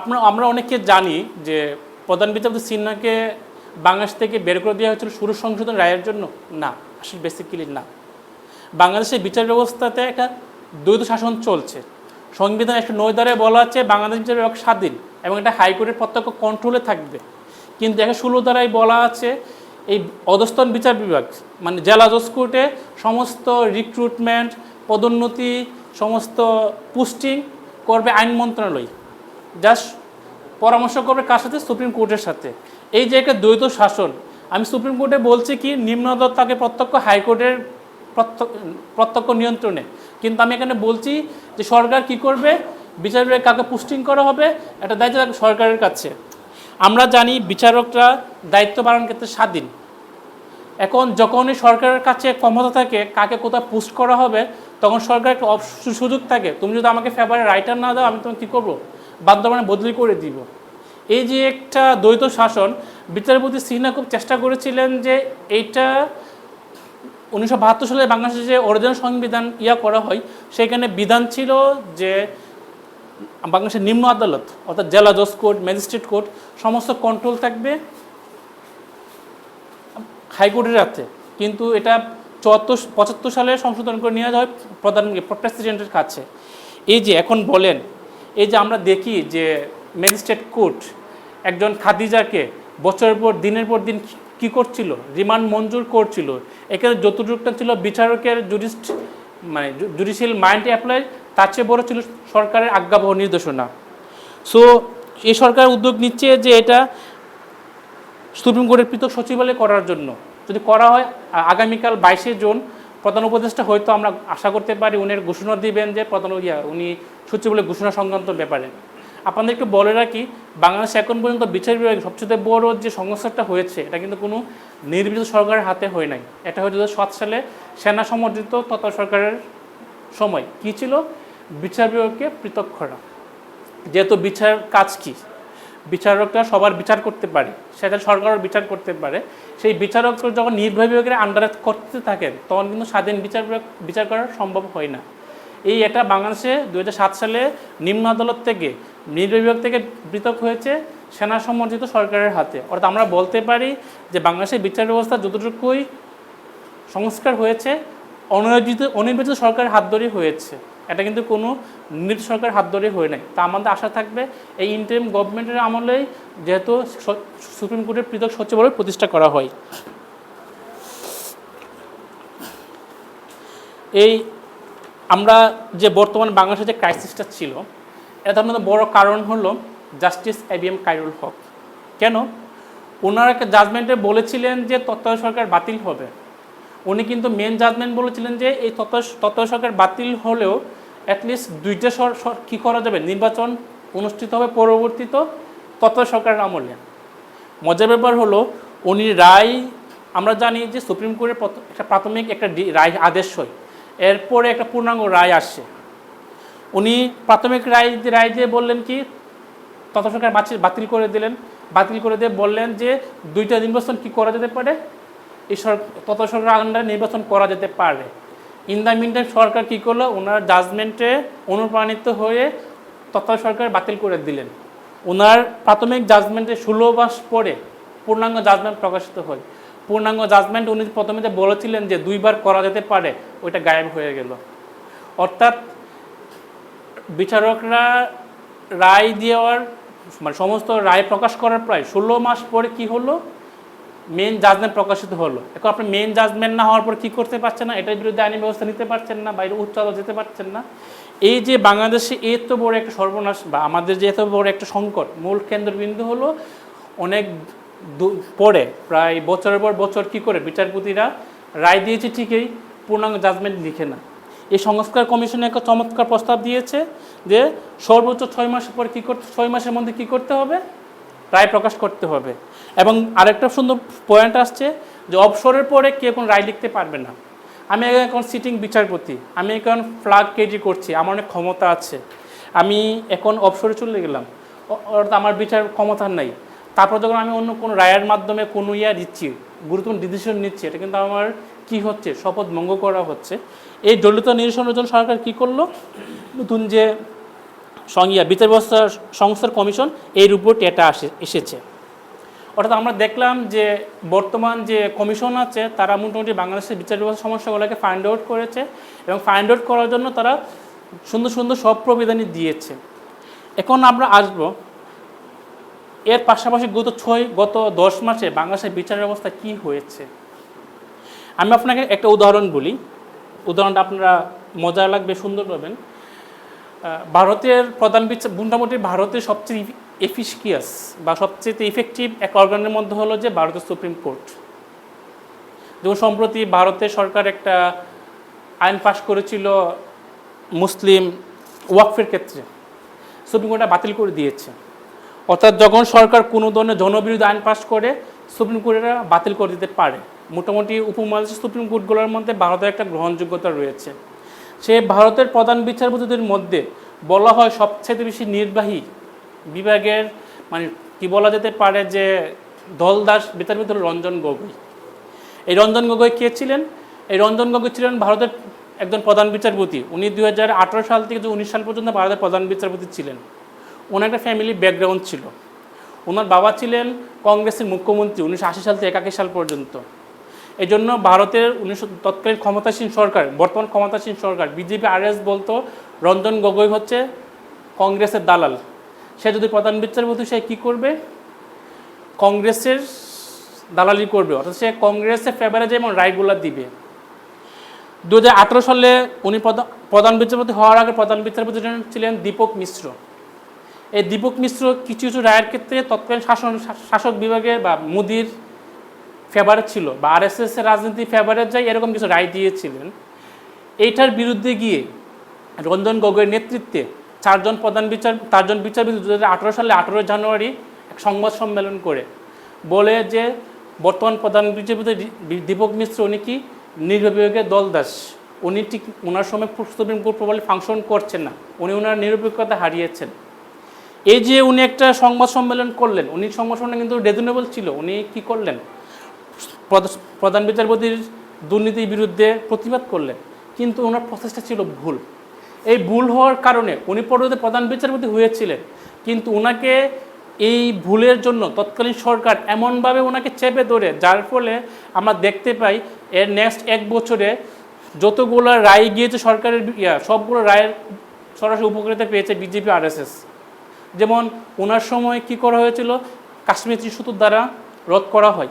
আমরা আমরা অনেকে জানি যে প্রধান বিচারপতি সিনহাকে বাংলাদেশ থেকে বের করে দেওয়া হয়েছিল সুর সংশোধন রায়ের জন্য। না, আসলে বেসিক্যালি না। বাংলাদেশের বিচার ব্যবস্থাতে একটা দ্বৈত শাসন চলছে। সংবিধান একটা নয় দ্বারে বলা আছে, বাংলাদেশ বিচার বিভাগ স্বাধীন এবং এটা হাইকোর্টের প্রত্যক্ষ কন্ট্রোলে থাকবে। কিন্তু একটা ষোলো দ্বারাই বলা আছে, এই অধস্তন বিচার বিভাগ মানে জেলা জজ কোর্টে সমস্ত রিক্রুটমেন্ট পদোন্নতি, সমস্ত পোস্টিং করবে আইন মন্ত্রণালয়। জাস্ট পরামর্শ করবে কার সাথে? সুপ্রিম কোর্টের সাথে। এই যে একটা দ্বৈত শাসন, আমি সুপ্রিম কোর্টে বলছি কি, নিম্ন আদালত প্রত্যক্ষ, হাইকোর্টের প্রত্যক্ষ নিয়ন্ত্রণে। কিন্তু আমি এখানে বলছি যে সরকার কি করবে? বিচার বিভাগে কাকে পোস্টিং করা হবে? এটা দায়িত্ব থাকবে সরকারের কাছে। আমরা জানি বিচারকরা দায়িত্ব পালন ক্ষেত্রে স্বাধীন। এখন যখনই সরকারের কাছে ক্ষমতা থাকে, কাকে কোথায় পোস্ট করা হবে, তখন সরকার একটা সুযোগ থাকে। তুমি যদি আমাকে ফেভারে রাইটার না দাও, আমি তোমাকে কী করব? বাধ্যমানে বদলি করে দিব। এই যে একটা দ্বৈত শাসন, বিচারপতি সিনহা খুব চেষ্টা করেছিলেন যে এইটা উনিশশো বাহাত্তর সালে বাংলাদেশে যে অরিজিনাল সংবিধান ইয়া করা হয়, সেখানে বিধান ছিল যে বাংলাদেশের নিম্ন আদালত, অর্থাৎ জেলা জজ কোর্ট, ম্যাজিস্ট্রেট কোর্ট, সমস্ত কন্ট্রোল থাকবে হাইকোর্টের হাতে। কিন্তু এটা চুয়াত্তর, পঁচাত্তর সালে সংশোধন করে নেওয়া হয় প্রধান প্রেসিডেন্টের কাছে। এই যে এখন বলেন এই যে আমরা দেখি যে ম্যাজিস্ট্রেট কোর্ট একজন খাদিজাকে বছরের পর দিনের পর দিন কি করছিল? রিমান্ড মঞ্জুর করছিল। এখানে যতটুকটা ছিল বিচারকের জুডিস্ট মানে জুডিশিয়াল মাইন্ড অ্যাপ্লাই তার চেয়ে বড় ছিল সরকারের আজ্ঞাবহ নির্দেশনা। সো এই সরকার উদ্যোগ নিচ্ছে যে এটা সুপ্রিম কোর্টের পৃথক সচিবালয় করার জন্য। যদি করা হয়, আগামীকাল বাইশে জুন প্রধান উপদেষ্টা হয়তো আমরা আশা করতে পারি উনি এর ঘোষণা দিবেন যে প্রধান ইয়া, উনি সচিবালয় ঘোষণা সংক্রান্ত ব্যাপারে। আপনাদের একটু বলে রাখি, বাংলাদেশ এখন পর্যন্ত বিচার বিভাগে সবচেয়ে বড় যে সংস্থাটা হয়েছে, এটা কিন্তু কোনো নির্বাচিত সরকারের হাতে হয় নাই। এটা হয়তো দু সালে সেনা সমর্থিত তথা সরকারের সময়। কি ছিল? বিচার বিভাগকে পৃথক করা। যেহেতু বিচার কাজ কি? বিচারকরা সবার বিচার করতে পারে, সেটা সরকারও বিচার করতে পারে। সেই বিচারক যখন নির্বাহী বিভাগের আন্ডারে করতে থাকেন, তখন কিন্তু স্বাধীন বিচার বিচার করা সম্ভব হয় না। এই এটা বাংলাদেশে দু হাজার সাত সালে নিম্ন আদালত থেকে নির্বাহী বিভাগ থেকে পৃথক হয়েছে সেনা সমর্থিত সরকারের হাতে। অর্থাৎ আমরা বলতে পারি যে বাংলাদেশের বিচার ব্যবস্থা যতটুকুই সংস্কার হয়েছে, অনিয়োজিত, অনির্বাচিত সরকারের হাত ধরেই হয়েছে। এটা কিন্তু কোনো নির্বাচিত সরকারের হাত ধরে হয়ে নাই। তা আমাদের আশা থাকবে এই ইন্টারিম গভর্নমেন্টের আমলেই যেহেতু সুপ্রিম কোর্টের পৃথক সচিবালয় প্রতিষ্ঠা করা হয়। এই আমরা যে বর্তমান বাংলাদেশে যে ক্রাইসিসটা ছিল এটা আমাদের বড় কারণ হলো জাস্টিস এবিএম কাইরুল হক কেন? ওনারা জাজমেন্টে বলেছিলেন যে তত্ত্বাবধায়ক সরকার বাতিল হবে। উনি কিন্তু মেন জাজমেন্ট বলেছিলেন যে এই তত্ত্ব, তত্ত্বাবধায়ক সরকার বাতিল হলেও অ্যাটলিস্ট দুইটা সর কী করা যাবে? নির্বাচন অনুষ্ঠিত হবে, পরবর্তীত তত্ত্বাবধায়ক সরকারের আমলে। মজার ব্যাপার হলো, উনি রায়, আমরা জানি যে সুপ্রিম কোর্টের একটা প্রাথমিক একটা রায় আদেশ হয়। এরপরে একটা পূর্ণাঙ্গ রায় আসছে উনি প্রাথমিক রায় রায় দিয়ে বললেন কি তত সরকার বাতিল করে দিলেন। বাতিল করে দিয়ে বললেন যে দুইটা নির্বাচন কি করা যেতে পারে? এই সর- তত সরকার আন্ডারে নির্বাচন করা যেতে পারে। ইন দ্য মিন সরকার কী করল? ওনার জাজমেন্টে অনুপ্রাণিত হয়ে তত্ত্বাবধায়ক সরকার বাতিল করে দিলেন। ওনার প্রাথমিক জাজমেন্টে ষোলো মাস পরে পূর্ণাঙ্গ জাজমেন্ট প্রকাশিত হয়। পূর্ণাঙ্গ জাজমেন্ট উনি প্রথমে বলেছিলেন যে দুইবার করা যেতে পারে, ওইটা গায়েব হয়ে গেল। অর্থাৎ বিচারকরা রায় দেওয়ার মানে সমস্ত রায় প্রকাশ করার প্রায় ষোলো মাস পরে কি হলো? মেন জাজমেন্ট প্রকাশিত হলো। এখন আপনি মেন জাজমেন্ট না হওয়ার পর কী করতে পারছেন না? এটার বিরুদ্ধে আইনি ব্যবস্থা নিতে পারছেন না, বাইরে উচ্চ আদালত যেতে পারছেন না। এই যে বাংলাদেশে এত বড় একটা সর্বনাশ বা আমাদের যে এত বড় একটা সংকট, মূল কেন্দ্রবিন্দু হলো অনেক পরে, প্রায় বছরের পর বছর কি করে? বিচারপতিরা রায় দিয়েছে ঠিকই, পূর্ণাঙ্গ জাজমেন্ট লিখে না। এই সংস্কার কমিশনে একটা চমৎকার প্রস্তাব দিয়েছে যে সর্বোচ্চ ছয় মাসের পর কী করতে, ছয় মাসের মধ্যে কী করতে হবে? রায় প্রকাশ করতে হবে। এবং আরেকটা সুন্দর পয়েন্ট আসছে যে অবসরের পরে কেউ কোনো রায় লিখতে পারবে না। আমি এখন সিটিং বিচারপতি, আমি এখন ফ্ল্যাগ কেজি করছি, আমার অনেক ক্ষমতা আছে। আমি এখন অবসরে চলে গেলাম। অর্থাৎ আমার বিচার ক্ষমতা নাই। তারপর যখন আমি অন্য কোনো রায়ের মাধ্যমে কোনো ইয়া দিচ্ছি, গুরুত্বপূর্ণ ডিসিশন নিচ্ছি, এটা কিন্তু আমার কি হচ্ছে, শপথ ভঙ্গ করা হচ্ছে। এই দলিত নিরসনের জন্য সরকার কি করল? নতুন যে সংজ্ঞা বিচার ব্যবস্থা সংস্থার কমিশন এই রিপোর্ট এটা এসেছে। অর্থাৎ আমরা দেখলাম যে বর্তমান যে কমিশন আছে, তারা মোটামুটি বাংলাদেশের বিচার ব্যবস্থা সমস্যাগুলোকে ফাইন্ড আউট করেছে এবং ফাইন্ড আউট করার জন্য তারা সুন্দর সুন্দর সব প্রবিধানই দিয়েছে। এখন আমরা আসব, এর পাশাপাশি গত ছয়, গত দশ মাসে বাংলাদেশের বিচার ব্যবস্থা কি হয়েছে? আমি আপনাকে একটা উদাহরণ বলি। উদাহরণটা আপনারা মজা লাগবে, সুন্দর পাবেন। ভারতের প্রধান বিচার মোটামুটি ভারতের সবচেয়ে এফিসকিয়াস বা সবচেয়ে ইফেক্টিভ এক অর্গানের মধ্যে হলো যে ভারতের সুপ্রিম কোর্ট। যেমন সম্প্রতি ভারতের সরকার একটা আইন পাশ করেছিল মুসলিম ওয়াকফের ক্ষেত্রে। সুপ্রিম কোর্টটা বাতিল করে দিয়েছে। অর্থাৎ যখন সরকার কোনো ধরনের জনবিরোধী আইন পাশ করে, সুপ্রিম কোর্টেরা বাতিল করে দিতে পারে। মোটামুটি উপমহাদেশের সুপ্রিম কোর্টগুলোর মধ্যে ভারতের একটা গ্রহণযোগ্যতা রয়েছে। সে ভারতের প্রধান বিচারপতিদের মধ্যে বলা হয় সবচেয়ে বেশি নির্বাহী বিভাগের মানে কি বলা যেতে পারে যে দলদাস বিচারপতি হল রঞ্জন গগৈ। এই রঞ্জন গগৈ কে ছিলেন? এই রঞ্জন গগৈ ছিলেন ভারতের একজন প্রধান বিচারপতি। উনি দু হাজার আঠেরো সাল থেকে উনিশ সাল পর্যন্ত ভারতের প্রধান বিচারপতি ছিলেন। ওনার একটা ফ্যামিলি ব্যাকগ্রাউন্ড ছিল। ওনার বাবা ছিলেন কংগ্রেসের মুখ্যমন্ত্রী উনিশশো আশি সাল থেকে একাশি সাল পর্যন্ত। এই জন্য ভারতের উনিশশো তৎকালীন ক্ষমতাসীন সরকার, বর্তমান ক্ষমতাসীন সরকার, বিজেপি, আরএস বলতো, রঞ্জন গগৈ হচ্ছে কংগ্রেসের দালাল। সে যদি প্রধান বিচারপতি, সে কী করবে? কংগ্রেসের দালালি করবে। অর্থাৎ সে কংগ্রেসের ফেভারে যেমন রায়গুলো দিবে। দু হাজার আঠেরো সালে উনি প্রধান বিচারপতি হওয়ার আগে প্রধান বিচারপতি ছিলেন দীপক মিশ্র। এই দীপক মিশ্র কিছু কিছু রায়ের ক্ষেত্রে তৎকালীন শাসন, শাসক বিভাগে বা মোদির ফেভারে ছিল, বা আরএসএস এর রাজনীতি ফেভারে যায় এরকম কিছু রায় দিয়েছিলেন। এইটার বিরুদ্ধে গিয়ে রঞ্জন গগৈর নেতৃত্বে চারজন প্রধান বিচার, চারজন বিচারপতি দু হাজার আঠেরো সালে আঠেরো জানুয়ারি এক সংবাদ সম্মেলন করে বলে যে, বর্তমান প্রধান বিচারপতি দীপক মিশ্র উনি কি নির্বাহী বিভাগের দলদাস? উনি ঠিক ওনার সময় সুপ্রিম কোর্ট প্রবলি ফাংশন করছেন না, উনি ওনার নিরপেক্ষতা হারিয়েছেন। এই যে উনি একটা সংবাদ সম্মেলন করলেন, উনি সংবাদ সম্মেলন কিন্তু রেজনেবল ছিল, উনি কি করলেন? প্রধান বিচারপতির দুর্নীতির বিরুদ্ধে প্রতিবাদ করলেন। কিন্তু ওনার প্রচেষ্টা ছিল ভুল। এই ভুল হওয়ার কারণে উনি পরবর্তী প্রধান বিচারপতি হয়েছিলেন। কিন্তু ওনাকে এই ভুলের জন্য তৎকালীন সরকার এমনভাবে ওনাকে চেপে ধরে, যার ফলে আমরা দেখতে পাই এর নেক্সট এক বছরে যতগুলো রায় গিয়েছে সরকারের সবগুলো রায়ের সরাসরি উপকারিতা পেয়েছে বিজেপি আরএসএস যেমন ওনার সময় কি করা হয়েছিল? কাশ্মীর ত্রিসূত্র দ্বারা রদ করা হয়।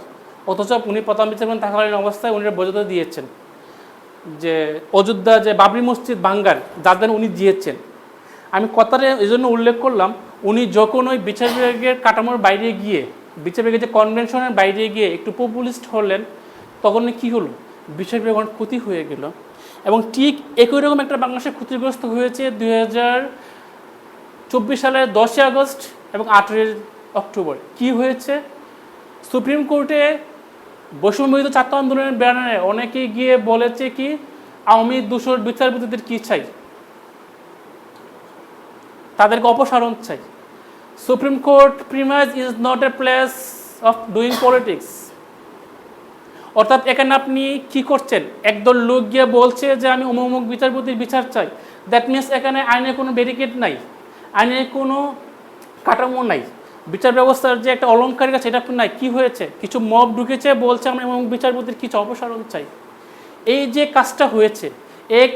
অথচ উনি প্রধান বিচারপতি থাকালীন অবস্থায় উনি বোঝাতে দিয়েছেন। যে অযোধ্যা যে বাবরি মসজিদ বাঙ্গার যাদের উনি দিয়েছেন। আমি কথাটা এই জন্য উল্লেখ করলাম, উনি যখন ওই বিচার বিভাগের কাঠামোর বাইরে গিয়ে বিচার বিভাগের যে কনভেনশনের বাইরে গিয়ে একটু পপুলিস্ট হলেন, তখন কি হলো? বিচার বিভাগ অনেক ক্ষতি হয়ে গেল। এবং ঠিক একই রকম একটা বাংলাদেশে ক্ষতিগ্রস্ত হয়েছে দুই হাজার চব্বিশ সালের দশই আগস্ট এবং আঠেরোই অক্টোবর। কি হয়েছে? সুপ্রিম কোর্টে বৈষম্যবিত ছাত্র আন্দোলনের ব্যানারে অনেকে গিয়ে বলেছে কি, আওয়ামী দূষর বিচারপতিদের কি চাই? তাদেরকে অপসারণ চাই। Supreme court premise is not a place of doing politics অর্থাৎ এখানে আপনি কি করছেন? একদল লোক গিয়ে বলছে যে, আমি অমুক বিচারপতির বিচার চাই। দ্যাট মিনস এখানে আইনের কোনো ব্যারিকেড নাই। আইনের কোনো কাঠামো নাই। বিচার ব্যবস্থার যে একটা অলঙ্কারিক আছে, এটা নাই। কি হয়েছে? কিছু মব ঢুকেছে, বলছে আমরা অমুক বিচারপতির কিছু অপসারণ চাই। এই যে কাজটা হয়েছে, এক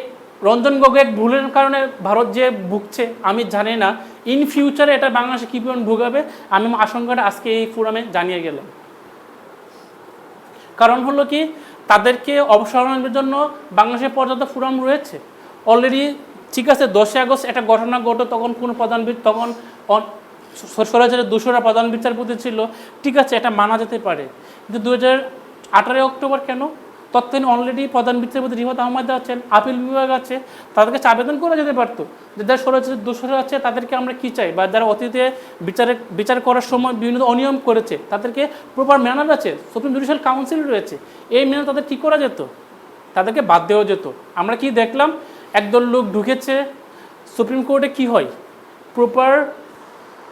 রঞ্জন গগৈ এক ভুলের কারণে ভারত যে ভুগছে, আমি জানি না। ইন ফিউচারে এটা বাংলাদেশে কী পরিমাণ ভুগাবে, আমি আশঙ্কাটা আজকে এই ফোরামে জানিয়ে গেলাম। কারণ হলো কি, তাদেরকে অপসারণের জন্য বাংলাদেশে পর্যাপ্ত ফোরাম রয়েছে। অলরেডি ঠিক আছে, দশই আগস্ট একটা ঘটনা ঘটো তখন কোনো প্রধানবিদ, তখন অন- স- সরাসরি দুশোরা প্রধান বিচারপতি ছিল, ঠিক আছে, এটা মানা যেতে পারে। কিন্তু দু হাজার আঠারোই অক্টোবর কেন? তৎকালীন অলরেডি প্রধান বিচারপতি রিফাত আহমদ আছেন, আপিল বিভাগ আছে, তাদেরকে কাছে আবেদন করা যেতে পারতো। যে যারা সরাসরি দোষরা আছে, তাদেরকে আমরা কী চাই? বা যারা অতীতে বিচারে, বিচার করার সময় বিভিন্ন অনিয়ম করেছে, তাদেরকে প্রপার ম্যানার আছে সুপ্রিম জুডিশিয়াল কাউন্সিল রয়েছে, এই ম্যানার তাদের কী করা যেত। তাদেরকে বাদ দেওয়া যেত। আমরা কি দেখলাম? একদল লোক ঢুকেছে সুপ্রিম কোর্টে কি হয়? প্রপার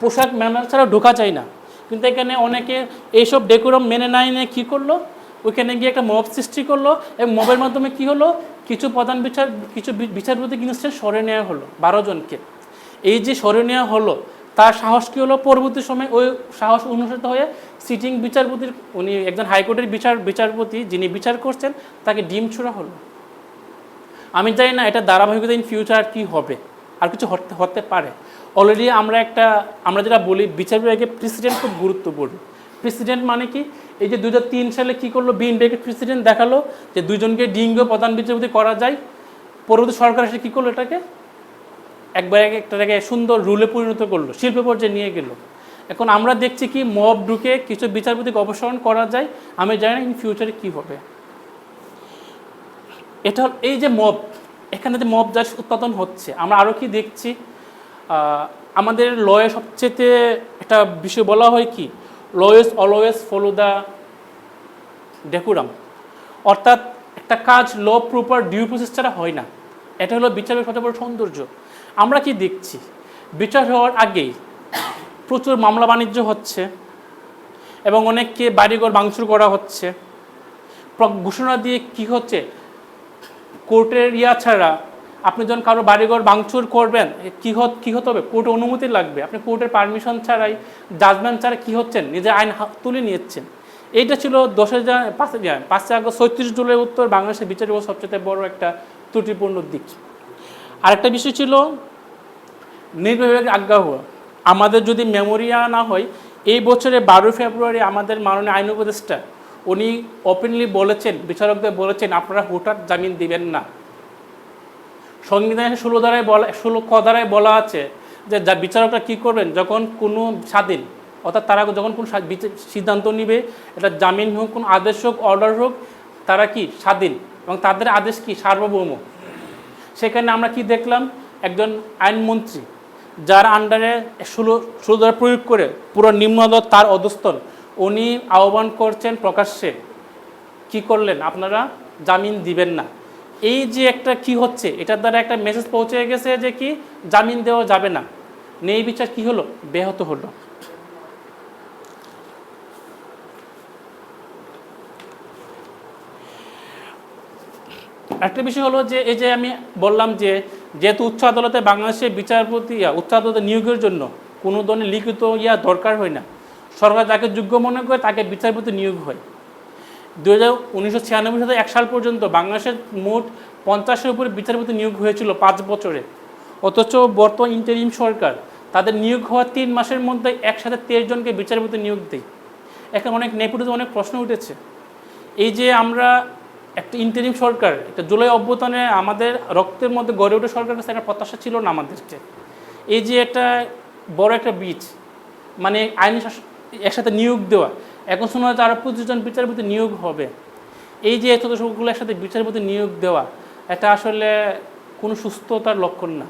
পোশাক ম্যানার ছাড়া ঢোকা যায় না। কিন্তু এখানে অনেকে এইসব ডেকোরাম মেনে নাই এনে কী করল? ওইখানে গিয়ে একটা মব সৃষ্টি করল এবং মবের মাধ্যমে কি হলো? কিছু প্রধান বিচার, কিছু বিচারপতি ইনস্ট্যান্ট সরে নেওয়া হলো, বারো জনকে। এই যে সরে নেওয়া হলো, তার সাহস কী হলো? পরবর্তী সময় ওই সাহস অনুসৃত হয়ে সিটিং বিচারপতির, উনি একজন হাইকোর্টের বিচার, বিচারপতি যিনি বিচার করছেন, তাকে ডিম ছোড়া হলো। আমি জানি না এটা ধারাবাহিকতা ইন ফিউচার কি হবে, আর কিছু হতে হতে পারে। অলরেডি আমরা একটা, আমরা যেটা বলি, বিচার বিভাগে প্রেসিডেন্ট খুব গুরুত্বপূর্ণ। প্রেসিডেন্ট মানে কি? এই যে দু হাজার তিন সালে কি করল? বিএনপিকে প্রেসিডেন্ট দেখাল যে দুজনকে ডিঙ্গ প্রধান বিচারপতি করা যায়। পরবর্তী সরকার এসে কী করল এটাকে? একবার একটাকে সুন্দর রুলে পরিণত করল, শিল্প পর্যায়ে নিয়ে গেল। এখন আমরা দেখছি কি মব ঢুকে কিছু বিচারপতিকে অপসারণ করা যায়। আমি জানি না ইন ফিউচারে কী হবে। এটা, এই যে মব, এখানে যে মব যা উৎপাদন হচ্ছে, আমরা আরও কি দেখছি? আমাদের লয়ে সবচেয়ে একটা বিষয় বলা হয় কি? Lawyers always follow the decorum. অর্থাৎ একটা কাজ ল প্রপার ডিউ প্রসেস ছাড়া হয় না। এটা হলো বিচারের সবচেয়ে বড় সৌন্দর্য। আমরা কি দেখছি? বিচার হওয়ার আগেই প্রচুর মামলা বাণিজ্য হচ্ছে এবং অনেককে বাড়িঘর ভাঙচুর করা হচ্ছে। ঘোষণা দিয়ে কি হচ্ছে? কোর্টের ইয়া ছাড়া আপনি যখন কারও বাড়িঘর ভাঙচুর করবেন কী হত কী হতে হবে? কোর্টের অনুমতি লাগবে। আপনি কোর্টের পারমিশন ছাড়াই জাজমেন্ট ছাড়া কী হচ্ছেন? নিজের আইন তুলে নিয়েছেন। এইটা ছিল দশ হাজার, পাঁচ পাঁচই আগস্ট ছত্রিশ জুলাই উত্তর বাংলাদেশের বিচার ব্যবস্থা সবচেয়ে বড় একটা ত্রুটিপূর্ণ দিক। আরেকটা বিষয় ছিল নির্বাহী আজ্ঞা হওয়া। আমাদের যদি মেমোরিয়া না হয়, এই বছরে বারোই ফেব্রুয়ারি আমাদের মাননীয় আইন উপদেষ্টা, উনি ওপেনলি বলেছেন, বিচারকদের বলেছেন, আপনারা হুটার জামিন দিবেন না। সংবিধানের ষোলো ধারায় বলা ষোলো ক ধারায় বলা আছে যে যা বিচারকরা কী করবেন, যখন কোনো স্বাধীন, অর্থাৎ তারা যখন কোনো সিদ্ধান্ত নিবে, এটা জামিন হোক, কোনো আদেশ হোক অর্ডার হোক, তারা কি? স্বাধীন। এবং তাদের আদেশ কি? সার্বভৌম। সেখানে আমরা কি দেখলাম? একজন আইনমন্ত্রী, যার আন্ডারে ষোলো ষোলো ধারা প্রয়োগ করে পুরো নিম্ন তার অধস্তন, উনি আহ্বান করছেন প্রকাশ্যে। কি করলেন? আপনারা জামিন দিবেন না। এই যে একটা কি হচ্ছে, এটার দ্বারা একটা মেসেজ পৌঁছে গেছে যে কি, জামিন দেওয়া যাবে না। নেই বিচার কি হলো? ব্যাহত হলো। একটা বিষয় হলো যে, এই যে আমি বললাম যে, যেহেতু উচ্চ আদালতে বাংলাদেশের বিচারপতি উচ্চ আদালতে নিয়োগের জন্য কোনো ধরনের লিখিত ইয়া দরকার হয় না। সরকার যাকে যোগ্য মনে করে তাকে বিচারপতি নিয়োগ হয়। দু হাজার উনিশশো ছিয়ানব্বই সালে এক সাল পর্যন্ত বাংলাদেশের মোট পঞ্চাশের উপরে বিচারপতি নিয়োগ হয়েছিল পাঁচ বছরে। অথচ বর্তমান ইন্টারিম সরকার তাদের নিয়োগ হওয়ার তিন মাসের মধ্যে একসাথে তেইশ জনকে বিচারপতি নিয়োগ দেয়। এখানে অনেক নেপুটিতে অনেক প্রশ্ন উঠেছে। এই যে আমরা একটা ইন্টারিম সরকার, একটা জুলাই অভ্যুত্থানে আমাদের রক্তের মধ্যে গড়ে ওঠে সরকার কাছে একটা প্রত্যাশা ছিল না আমাদেরকে। এই যে একটা বড় একটা বীজ মানে আইনি একসাথে নিয়োগ দেওয়া এখন শোনা যাচ্ছে আরও পঁচিশ জন বিচারপতি নিয়োগ হবে। এই যে এত সবগুলো একসাথে বিচারপতি নিয়োগ দেওয়া, এটা আসলে কোনো সুস্থতার লক্ষণ না।